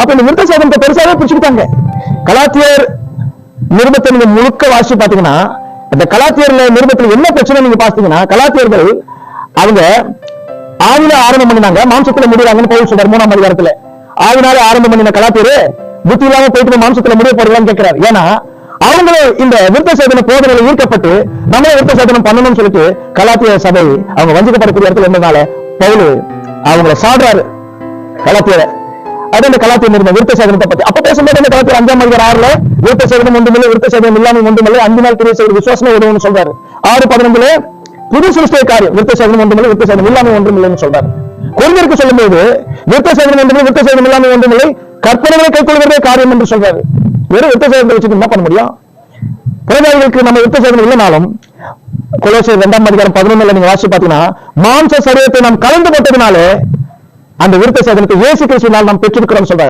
அப்ப இந்த விருத்த சேதனத்தை பெருசாவே பிடிச்சுக்கிட்டாங்க. கலாத்தியர் நிருபத்தை நீங்க முழுக்க வாசிச்சு பாத்தீங்கன்னா இந்த கலாத்தியர்ல நிருபத்தில் என்ன பிரச்சனை நீங்க பாத்தீங்கன்னா கலாத்தியர்கள் அவங்க ஆவில ஆரம்பம் பண்ணினாங்க மாம்சத்துல முடிவாங்கன்னு பவுல் சொல்றாரு மூணாம் அதிகாரத்துல. ஆவினால ஆரம்பம் பண்ணின கலாத்தியர் புத்தி இல்லாம போயிட்டு மாம்சத்துல முடிய போடுறான்னு கேட்கிறாரு. ஏன்னா அவங்களும் இந்த விருத்த சேதன போதனையில ஈர்க்கப்பட்டு நம்மளே விருத்த சேதனம் பண்ணணும்னு சொல்லிட்டு கலாத்திய சபை அவங்க வஞ்சிக்கப்படக்கூடிய இடத்துல இருந்ததுனால பவுல் அவங்கள சாடுறாரு கலாத்தியரை. அது இந்த கலாத்தியம் நிறுவனம் விருத்த சேதனத்தை பத்தி. அப்ப பேசும்போது இந்த கலாத்தியர் அஞ்சாம் அதிகாரம் ஆறுல விருத்த சேதனம் ஒன்றுமில்லை விருத்த சேதனம் இல்லாமல் ஒன்றுமில்லை அஞ்சு நாள் பெரிய செய்தி விசுவாசமே உதவுன்னு சொல்றாரு. ஆறு பதினொன்றுல புது சிருஷ்டிய காரியம் விருத்த சேதனம் ஒன்றுமில்லை விருத்த சேதனம் இல்லாமல் ஒன்றுமில்லைன்னு சொல்றாரு. குழந்தைக்கு சொல்லும்போது விருத்த சேதனம் ஒன்றுமில்லை விருத்த சேதனம் இல்லாமல் ஒன்றுமில்லை கற்பனைகளை கைக்கொள்வதே காரியம் என்று சொல்றாரு. வெறும் விருத்த சேதனத்தை வச்சுட்டு என்ன பண்ண முடியும்? குழந்தைகளுக்கு நம்ம விருத்த சேதனம் இல்லைனாலும் கொலோசியர் இரண்டாம் அதிகாரம் பதினொன்னுல நீங்க வாசி பாத்தீங்கன்னா மாம்ச சரீரத்தை நாம் கலந்து போட்டதுனாலே அந்த விருத்த சேதனத்தை இயேசு கிறிஸ்துவினால் நாம் பெற்றிருக்கிறோம் சொல்றாரு.